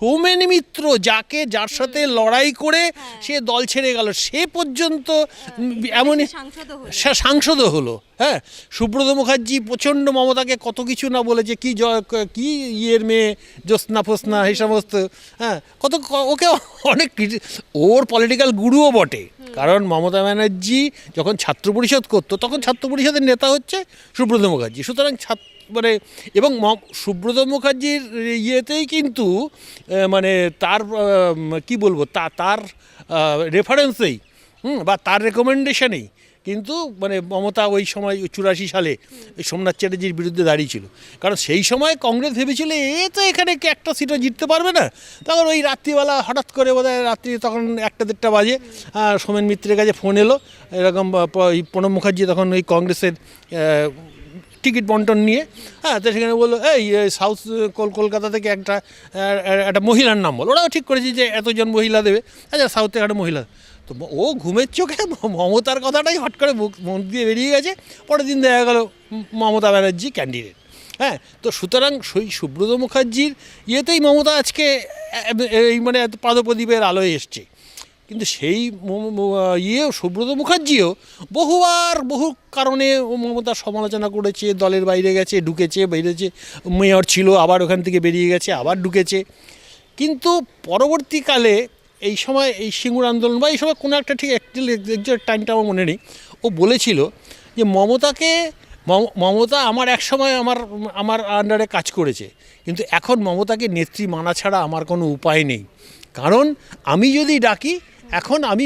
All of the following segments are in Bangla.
সৌমেন মিত্র যাকে যার সাথে লড়াই করে সে দল ছেড়ে গেল। সে পর্যন্ত এমনই সাংসদও হলো। হ্যাঁ সুব্রত মুখার্জি প্রচণ্ড মমতাকে কত কিছু না বলেছে কি ক- ইয়ের মেয়ে? জ্যোৎস্না ফোসনা এই সমস্ত। হ্যাঁ কত ওকে অনেক ওর পলিটিক্যাল গুরুও বটে। কারণ মমতা ব্যানার্জি যখন ছাত্র পরিষদ করতো তখন ছাত্র পরিষদের নেতা হচ্ছে সুব্রত মুখার্জি। সুতরাং ছাত্র মানে এবং সুব্রত মুখার্জির ইয়েতেই কিন্তু মানে তার কি বলব, তা, তার রেফারেন্সেই হুম, বা তার রেকমেন্ডেশনেই কিন্তু মানে মমতা ওই সময় চুরাশি সালে সোমনাথ চ্যাটার্জির বিরুদ্ধে দাঁড়িয়েছিল কারণ সেই সময় কংগ্রেস ভেবেছিল, এ তো এখানে একটা সিটও জিততে পারবে না। তখন ওই রাত্রিবেলা হঠাৎ করে বোধ রাত্রি তখন একটা দেড়টা বাজে সোমেন মিত্রের কাছে ফোন এলো। এরকম প্রণব মুখার্জি তখন ওই কংগ্রেসের টিকিট বন্টন নিয়ে হ্যাঁ তো সেখানে বলল, এই সাউথ কল- কলকাতা থেকে একটা একটা মহিলার নাম বল। ওরাও ঠিক করেছে যে এতজন মহিলা দেবে। আচ্ছা সাউথ থেকে একটা মহিলা। তো ও ঘুমের চোখে মমতার কথাটাই হট করে মুখ দিয়ে বেরিয়ে গেছে। পরের দিন দেখা গেল মমতা ব্যানার্জি ক্যান্ডিডেট হ্যাঁ তো সুতরাং সেই সুব্রত মুখার্জির ইয়েতেই মমতা আজকে এই মানে পাদপ্রদীপের আলোয় এসছে। কিন্তু সেই ইয়ে সুব্রত মুখার্জিও বহুবার বহু কারণে মমতার সমালোচনা করেছে, দলের বাইরে গেছে, ঢুকেছে, বেরিয়েছে, মেয়র ছিল, আবার ওখান থেকে বেরিয়ে গেছে, আবার ঢুকেছে। কিন্তু পরবর্তীকালে এই সময় এই সিঙ্গুর আন্দোলন বা এই সময় কোনো একটা ঠিক একজাক্ট টাইমটা আমার মনে নেই। ও বলেছিল যে মমতাকে, মম- মমতা আমার এক সময় আমার আমার আন্ডারে কাজ করেছে, কিন্তু এখন মমতাকে নেত্রী মানা ছাড়া আমার কোনো উপায় নেই। কারণ আমি যদি ডাকি এখন আমি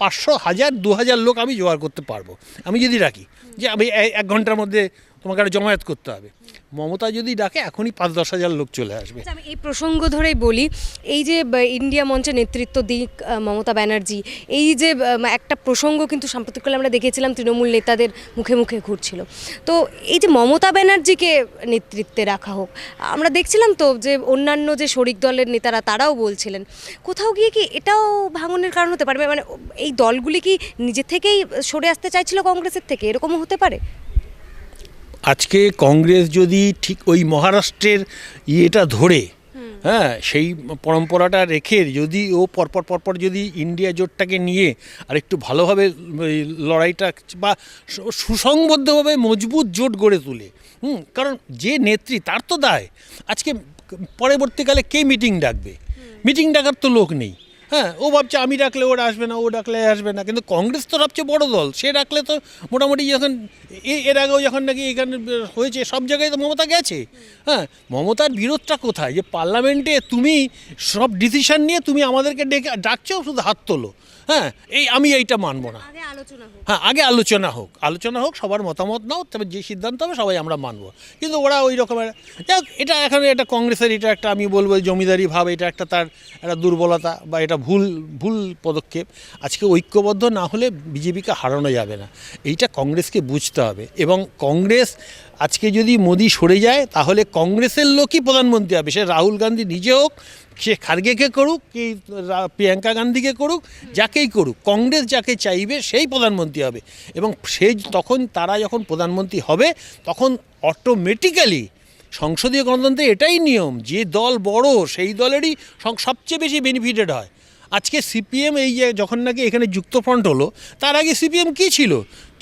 পাঁচশো হাজার, দু হাজার লোক আমি জোগাড় করতে পারব। আমি যদি রাখি, যে আমি এক ঘণ্টার মধ্যে তোমাকে একটা জমায়েত করতে হবে। মমতা যদি ডাকে এখনই পাঁচ দশ হাজার লোক চলে আসবে। আচ্ছা, আমি এই প্রসঙ্গ ধরেই বলি এই যে ইন্ডিয়া মঞ্চে নেতৃত্ব দিক মমতা ব্যানার্জি এই যে একটা প্রসঙ্গ কিন্তু সাম্প্রতিককালে আমরা দেখেছিলাম তৃণমূল নেতাদের মুখে মুখে ঘুরছিল। তো এই যে মমতা ব্যানার্জিকে নেতৃত্বে রাখা হোক আমরা দেখছিলাম তো যে অন্যান্য যে শরিক দলের নেতারা তারাও বলছিলেন। কোথাও গিয়ে কি এটাও ভাঙনের কারণ হতে পারবে মানে এই দলগুলি কি নিজে থেকেই সরে আসতে চাইছিল কংগ্রেসের থেকে? এরকমও হতে পারে? আজকে কংগ্রেস যদি ঠিক ওই মহারাষ্ট্রের ইয়েটা ধরে হ্যাঁ সেই পরম্পরাটা রেখে যদি ও পরপর পরপর যদি ইন্ডিয়া জোটটাকে নিয়ে আর একটু ভালোভাবে লড়াইটা বা সুসংবদ্ধভাবে মজবুত জোট গড়ে তুলে, হুম, কারণ যে নেত্রী তার তো দায়। আজকে পরবর্তীকালে কে মিটিং ডাকবে? মিটিং ডাকার তো লোক নেই। হ্যাঁ ও ভাবছে আমি ডাকলে ওরা আসবে না, ও ডাকলে আসবে না। কিন্তু কংগ্রেস তো সবচেয়ে বড় দল, সে ডাকলে তো মোটামুটি যখন এর আগেও যখন নাকি এখানে হয়েছে, সব জায়গায় তো মমতা গেছে। হ্যাঁ মমতার বিরোধটা কোথায়? যে পার্লামেন্টে তুমি সব ডিসিশন নিয়ে তুমি আমাদেরকে ডেকে, ডাকছো, শুধু হাত তোলো। হ্যাঁ এই আমি এইটা মানবো না। আলোচনা হ্যাঁ আগে আলোচনা হোক। আলোচনা হোক সবার মতামত নাও তবে যে সিদ্ধান্ত হবে সবাই আমরা মানবো। কিন্তু ওরা ওই রকমের যাই হোক, এটা এখন এটা কংগ্রেসের এটা একটা আমি বলব জমিদারি ভাব এটা একটা তার একটা দুর্বলতা বা এটা ভুল ভুল পদক্ষেপ। আজকে ঐক্যবদ্ধ না হলে বিজেপিকে হারানো যাবে না। এইটা কংগ্রেসকে বুঝতে হবে। এবং কংগ্রেস আজকে যদি মোদি সরে যায় তাহলে কংগ্রেসের লোকই প্রধানমন্ত্রী হবে। সে রাহুল গান্ধী নিজে হোক সে খার্গেকে করুক কি প্রিয়াঙ্কা গান্ধীকে করুক, যাকেই করুক, কংগ্রেস যাকে চাইবে সেই প্রধানমন্ত্রী হবে। এবং সে তখন, তারা যখন প্রধানমন্ত্রী হবে, তখন অটোমেটিক্যালি সংসদীয় গণতন্ত্রে এটাই নিয়ম, যে দল বড়, সেই দলেরই সবচেয়ে বেশি বেনিফিটেড হয়। আজকে সিপিএম এই যে যখন নাকি এখানে যুক্তফ্রন্ট হলো তার আগে সিপিএম কী ছিল?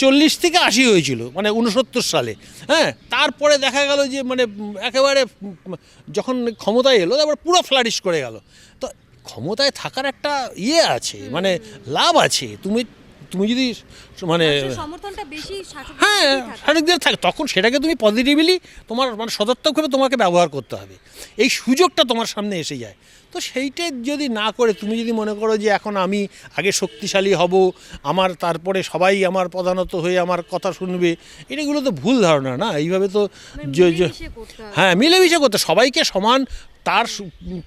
চল্লিশ থেকে আশি হয়েছিল মানে উনসত্তর সালে। হ্যাঁ তারপরে দেখা গেল যে মানে একেবারে যখন ক্ষমতায় এলো তারপর পুরো ফ্লারিশ করে গেল। তো ক্ষমতায় থাকার একটা ইয়ে আছে মানে লাভ আছে। তুমি তুমি যদি মানে হ্যাঁ শারীরিকদের থাকে। তখন সেটাকে তুমি পজিটিভলি তোমার মানে সদর্থকভাবে তোমাকে ব্যবহার করতে হবে। এই সুযোগটা তোমার সামনে এসে যায়। তো সেইটা যদি না করে তুমি যদি মনে করো যে এখন আমি আগে শক্তিশালী হব আমার তারপরে সবাই আমার প্রধানত হয়ে আমার কথা শুনবে এটাগুলো তো ভুল ধারণা না এইভাবে তো হবে। হ্যাঁ মিলেমিশে করতে সবাইকে সমান তার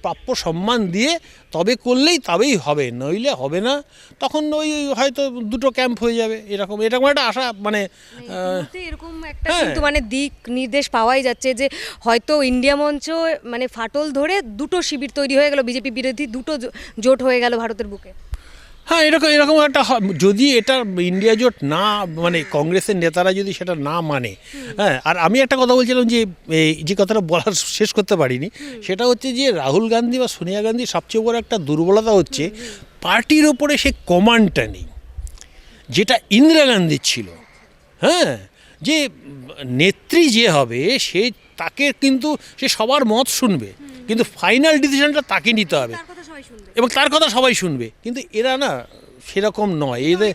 প্রাপ্য সম্মান দিয়ে তবে করলেই তবেই হবে নইলে হবে না তখন ওই হয়তো দুটো ক্যাম্প হয়ে যাবে এরকম এরকম একটা আশা মানে এরকম একটা হ্যাঁ। কিন্তু মানে দিক নির্দেশ পাওয়াই যাচ্ছে যে হয়তো ইন্ডিয়া মঞ্চ মানে ফাটল ধরে দুটো শিবির তৈরি হয়ে গেল বিজেপি বিরোধী, দুটো জোট হয়ে গেল ভারতের বুকে। হ্যাঁ এরকম এরকম একটা যদি এটা ইন্ডিয়া জোট না মানে কংগ্রেসের নেতারা যদি সেটা না মানে হ্যাঁ আর আমি একটা কথা বলছিলাম যে যে কথাটা বলার শেষ করতে পারিনি, সেটা হচ্ছে যে রাহুল গান্ধী বা সোনিয়া গান্ধীর সবচেয়ে বড় একটা দুর্বলতা হচ্ছে পার্টির ওপরে সে কমান্ডটা নেই। যেটা ইন্দিরা গান্ধীর ছিল হ্যাঁ যে নেত্রী যে হবে, সে তাকে কিন্তু সে সবার মত শুনবে। কিন্তু ফাইনাল ডিসিশনটা তাকে নিতে হবে। এবং তার কথা সবাই শুনবে। কিন্তু এরা না সেরকম নয়। এদের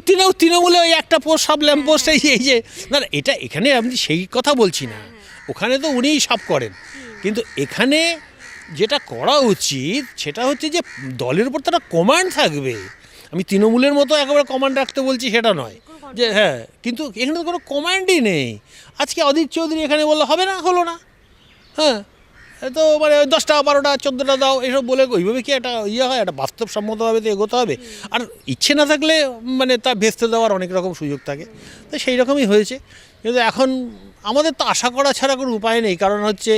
তৃণমূল। হয় তৃণমূলে ওই একটা পোস্ট সব ল্যাম্প পোস্ট এই যে- না এটা এখানে আমি সেই কথা বলছি না। ওখানে তো উনিই সব করেন। কিন্তু এখানে যেটা করা উচিত সেটা হচ্ছে যে দলের উপর তারা কমান্ড থাকবে। আমি তৃণমূলের মতো একেবারে কমান্ড রাখতে বলছি সেটা নয়। যে হ্যাঁ কিন্তু এখানে তো কোনো কমান্ডই নেই। আজকে অদিত চৌধুরী এখানে বলল হবে না হলো না। হ্যাঁ তো মানে দশটা, বারোটা, চোদ্দোটা দাও এসব বলে ওইভাবে কি একটা ইয়ে হয়, একটা বাস্তবসম্মতভাবে তো এগোতে হবে? আর ইচ্ছে না থাকলে মানে তা ভেস্তে দেওয়ার অনেক রকম সুযোগ থাকে। তো সেই রকমই হয়েছে। কিন্তু এখন আমাদের তো আশা করা ছাড়া কোনো উপায় নেই। কারণ হচ্ছে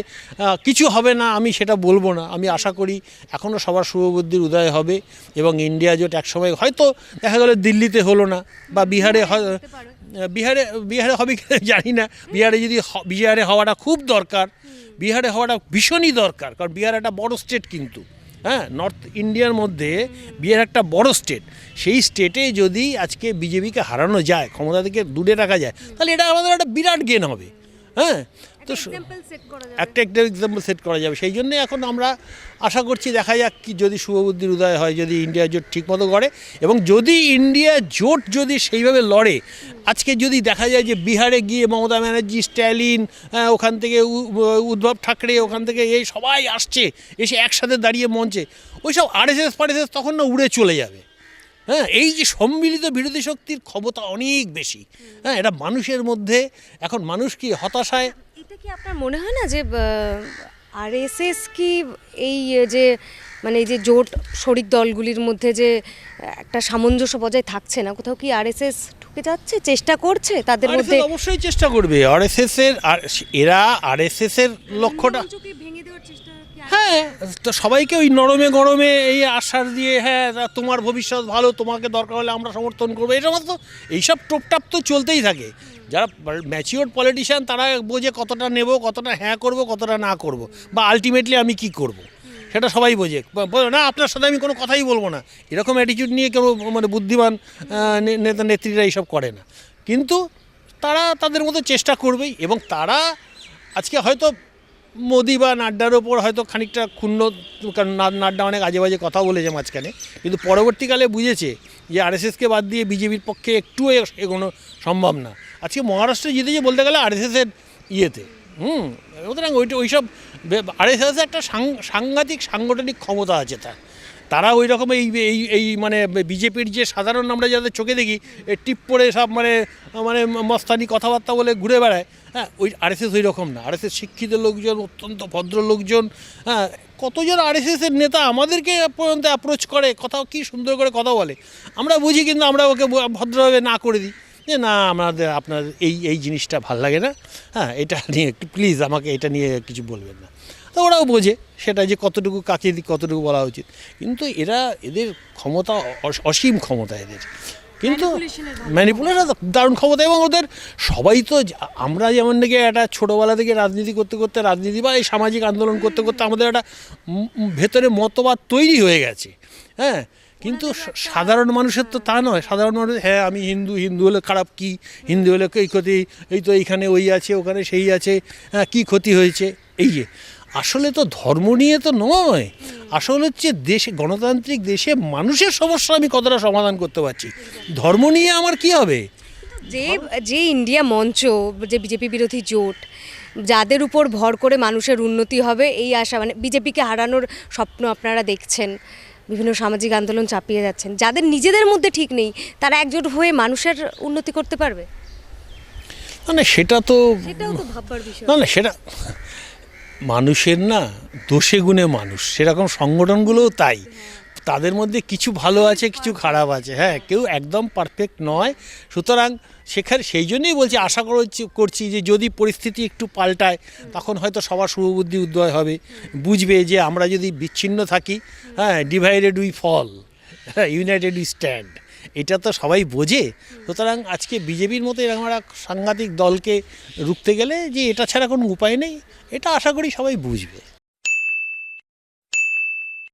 কিছু হবে না, আমি সেটা বলব না। আমি আশা করি এখনও সবার শুভবুদ্ধির উদয় হবে এবং ইন্ডিয়া জোট একসময় হয়তো দেখা গেলো দিল্লিতে হলো না বা বিহারে হয় বিহারে বিহারে হবে কিনা জানি না। বিহারে যদি বিহারে হওয়াটা খুব দরকার। বিহারে হওয়াটা ভীষণই দরকার, কারণ বিহার একটা বড় স্টেট কিন্তু। হ্যাঁ নর্থ ইন্ডিয়ার মধ্যে বিহার একটা বড় স্টেট সেই স্টেটে যদি আজকে বিজেপিকে হারানো যায়, ক্ষমতা থেকে দূরে রাখা যায়, তাহলে এটা আমাদের একটা বিরাট গেন হবে। হ্যাঁ তো একটা একটা এক্সাম্পল সেট করা যাবে। সেই জন্যে এখন আমরা আশা করছি দেখা যাক কি যদি শুভবুদ্ধির উদয় হয় যদি ইন্ডিয়া জোট ঠিকমতো করে এবং যদি ইন্ডিয়া জোট যদি সেইভাবে লড়ে আজকে যদি দেখা যায় যে বিহারে গিয়ে মমতা ব্যানার্জি স্ট্যালিন হ্যাঁ, ওখান থেকে উ- উদ্ধব ঠাকরে ওখান থেকে এই সবাই আসছে এসে একসাথে দাঁড়িয়ে মঞ্চে ওইসব আরএসএস ফারএসএস তখন না উড়ে চলে যাবে। হ্যাঁ এই যে সম্মিলিত বিরোধী শক্তির ক্ষমতা অনেক বেশি। হ্যাঁ এটা মানুষের মধ্যে এখন মানুষ কি হতাশায়? এটা কি আপনার মনে হয় না যে আরএসএস কি এই যে মানে এই যে জোট শরিক দলগুলির মধ্যে যে একটা সামঞ্জস্য বজায় থাকছে না? কোথাও কি আরএসএস ঢুকে যাচ্ছে চেষ্টা করছে তাদের মধ্যে? অবশ্যই চেষ্টা করবে। আরএসএস এর আর এরা আরএসএস এর লক্ষ্যটা ভেঙে দেওয়ার চেষ্টা আর- হ্যাঁ তো সবাইকে ওই নরমে গরমে এই আশ্বাস দিয়ে হ্যাঁ তোমার ভবিষ্যৎ ভালো তোমাকে দরকার হলে আমরা সমর্থন করব। এই সমস্ত এইসব টোপটাপ তো চলতেই থাকে। যারা ম্যাচিওর পলিটিশিয়ান তারা বোঝে কতটা নেব কতটা হ্যাঁ করব কতটা না করব বা আলটিমেটলি আমি কি করব। সেটা সবাই বোঝে। বলে, না আপনার সাথে আমি কোনো কথাই বলব না। এরকম অ্যাটিটিউড নিয়ে কেউ মানে বুদ্ধিমান নেতা নেত্রীরা এইসব করে না। কিন্তু তারা তাদের মতো চেষ্টা করবেই এবং তারা আজকে হয়তো মোদি বা নাড্ডার ওপর হয়তো খানিকটা ক্ষুণ্ণ, কারণ নাড্ডা অনেক আজে বাজে কথা বলেছে মাঝখানে। কিন্তু পরবর্তীকালে বুঝেছে যে আরএসএসকে বাদ দিয়ে বিজেপির পক্ষে একটুও এগোনো সম্ভব না। আজকে মহারাষ্ট্রে জিতেছে বলতে গেলে আরএসএসের ইয়েতে। হুম, সুতরাং ওইটা ওইসব আরএসএস একটা সাংঘাতিক, সাংগঠনিক ক্ষমতা আছে তার। তারা ওই রকম এই এই এই মানে বিজেপির যে সাধারণ আমরা যাদের চোখে দেখি টিপ পরে সব মানে মানে মস্তানি কথাবার্তা বলে ঘুরে বেড়ায় হ্যাঁ ওই আরএসএস ওই রকম না। আরএসএস শিক্ষিত লোকজন, অত্যন্ত ভদ্র লোকজন হ্যাঁ কতজন আরএসএসের নেতা আমাদেরকে পর্যন্ত অ্যাপ্রোচ করে, কথা, কি সুন্দর করে কথা বলে। আমরা বুঝি কিন্তু আমরা ওকে ভদ্রভাবে না করে দিই। যে না, আমাদের আপনার এই এই জিনিসটা ভালো লাগে না। হ্যাঁ এটা নিয়ে, প্লিজ আমাকে এটা নিয়ে কিছু বলবেন না। তো ওরাও বোঝে সেটা যে কতটুকু কাকে দিক কতটুকু বলা উচিত। কিন্তু এরা এদের ক্ষমতা অস- অসীম ক্ষমতা এদের। কিন্তু ম্যানিপুলেশন দারুণ ক্ষমতা এবং ওদের সবাই তো আমরা যেমন নাকি একটা ছোটোবেলা থেকে রাজনীতি করতে করতে রাজনীতি বা এই সামাজিক আন্দোলন করতে করতে আমাদের একটা ভেতরে মতবাদ তৈরি হয়ে গেছে। হ্যাঁ? কিন্তু সাধারণ মানুষের তো তা নয়। সাধারণ মানুষ হ্যাঁ আমি হিন্দু হিন্দু হলে খারাপ কি? হিন্দু হলে এই ক্ষতি এই তো এইখানে ওই আছে ওখানে সেই আছে হ্যাঁ কী ক্ষতি হয়েছে? এই যে আসলে তো ধর্ম নিয়ে তো নয়। আসলে হচ্ছে দেশে গণতান্ত্রিক দেশে মানুষের সমস্যা আমি কতটা সমাধান করতে পারছি। ধর্ম নিয়ে আমার কি হবে? যে যে ইন্ডিয়া মঞ্চ যে বিজেপি বিরোধী জোট যাদের উপর ভর করে মানুষের উন্নতি হবে এই আশা মানে বিজেপিকে হারানোর স্বপ্ন আপনারা দেখছেন। বিভিন্ন সামাজিক আন্দোলন চাপিয়ে যাচ্ছেন। যাদের নিজেদের মধ্যে ঠিক নেই তারা একজোট হয়ে মানুষের উন্নতি করতে পারবে? মানে সেটা তো সেটাও তো ভাববার বিষয়। না না সেটা মানুষের না দোষে গুণে মানুষ। সেরকম সংগঠনগুলোও তাই। তাদের মধ্যে কিছু ভালো আছে, কিছু খারাপ আছে। হ্যাঁ কেউ একদম পারফেক্ট নয়। সুতরাং সেখানে সেই জন্যই বলছি, আশা করছি করছি যে যদি পরিস্থিতি একটু পাল্টায়, তখন হয়তো সবার শুভবুদ্ধি উদয় হবে। বুঝবে যে আমরা যদি বিচ্ছিন্ন থাকি হ্যাঁ ডিভাইডেড উই ফল হ্যাঁ ইউনাইটেড উই স্ট্যান্ড এটা তো সবাই বোঝে। সুতরাং আজকে বিজেপির মতো এরকম একটা সাংঘাতিক দলকে রুখতে গেলে যে এটা ছাড়া কোনো উপায় নেই, এটা আশা করি সবাই বুঝবে।